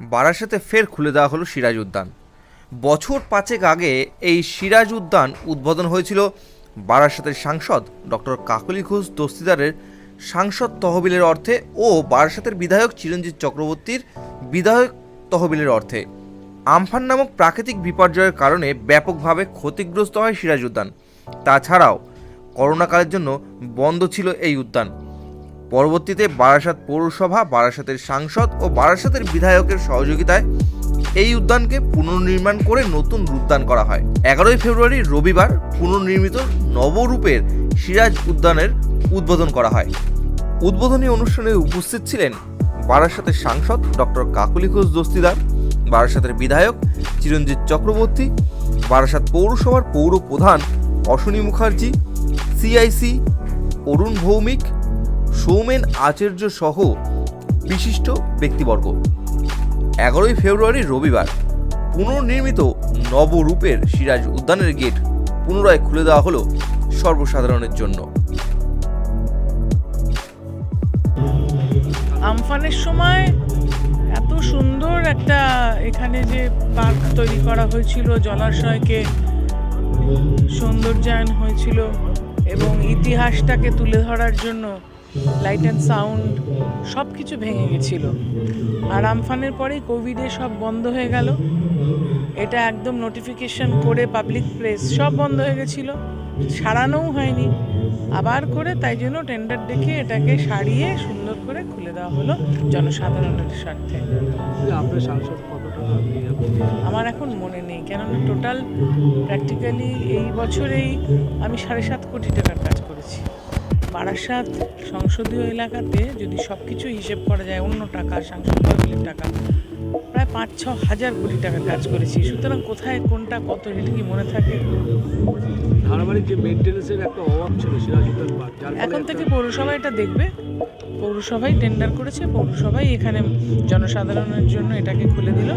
বারাসাতে ফের খুলে দেওয়া হলো সিরাজ উদ্যান। বছর পাঁচেক আগে এই সিরাজ উদ্যান উদ্বোধন হয়েছিল বারাসাতের সাংসদ ডক্টর কাকলি ঘোষ দস্তিদারের সাংসদ তহবিলের অর্থে ও বারাসাতের বিধায়ক চিরঞ্জিত চক্রবর্তীর বিধায়ক তহবিলের অর্থে। আমফান নামক প্রাকৃতিক বিপর্যয়ের কারণে ব্যাপকভাবে ক্ষতিগ্রস্ত হয় সিরাজ উদ্যান। তাছাড়াও করোনাকালের জন্য বন্ধ ছিল এই উদ্যান। পরবর্তীতে বারাসাত পৌরসভা, বারাসাতের সাংসদ ও বারাসাতের বিধায়কের সহযোগিতায় এই উদ্যানকে পুনর্নির্মাণ করে নতুন রূপদান করা হয়। এগারোই ফেব্রুয়ারি রবিবার পুনর্নির্মিত নবরূপের সিরাজ উদ্যানের উদ্বোধন করা হয়। উদ্বোধনী অনুষ্ঠানে উপস্থিত ছিলেন বারাসাতের সাংসদ ডক্টর কাকুলি ঘোষ দস্তিদার, বারাসাতের বিধায়ক চিরঞ্জিত চক্রবর্তী, বারাসাত পৌরসভার পৌর প্রধান অশ্বনী মুখার্জি, সিআইসি অরুণ ভৌমিক সৌমেন আচার্য সহ বিশিষ্ট ব্যক্তিবর্গ। এগারোই ফেব্রুয়ারি রবিবার পুনর্নির্মিত নবরূপের সিরাজ উদ্যানের গেট পুনরায় খুলে দেওয়া হলো সর্বসাধারণের জন্য। আমফানের সময় এত সুন্দর একটা এখানে যে পার্ক তৈরি করা হয়েছিল, জলাশয়কে সৌন্দর্যায়ন হয়েছিল এবং ইতিহাসটাকে তুলে ধরার জন্য লাইট অ্যান্ড সাউন্ড সব কিছু ভেঙে গেছিল। আর আমফানের পরেই কোভিডে সব বন্ধ হয়ে গেল। এটা একদম নোটিফিকেশন করে পাবলিক প্লেস সব বন্ধ হয়ে গেছিল। সারানোও হয়নি। আবার করে তাই জন্য টেন্ডার ডেকে এটাকে সারিয়ে সুন্দর করে খুলে দেওয়া হলো জনসাধারণের স্বার্থে। আমার এখন মনে নেই কেননা টোটাল প্র্যাকটিক্যালি এই বছরেই আমি সাড়ে সাত কোটি টাকার কাজ করেছি। বারাসাত সংসদীয় এলাকাতে যদি সব কিছু হিসেব করা যায় অন্য টাকা সাংসদ তহবিলের টাকা প্রায় পাঁচ ছ হাজার কোটি টাকার কাজ করেছি। সুতরাং কোথায় কোনটা কত এটা কি মনে থাকে? ধারাবাহিক যে একটা অভাব ছিল পার্ক এখন থেকে পৌরসভা এটা দেখবে। পৌরসভাই টেন্ডার করেছে পৌরসভাই এখানে জনসাধারণের জন্য এটাকে খুলে দিল।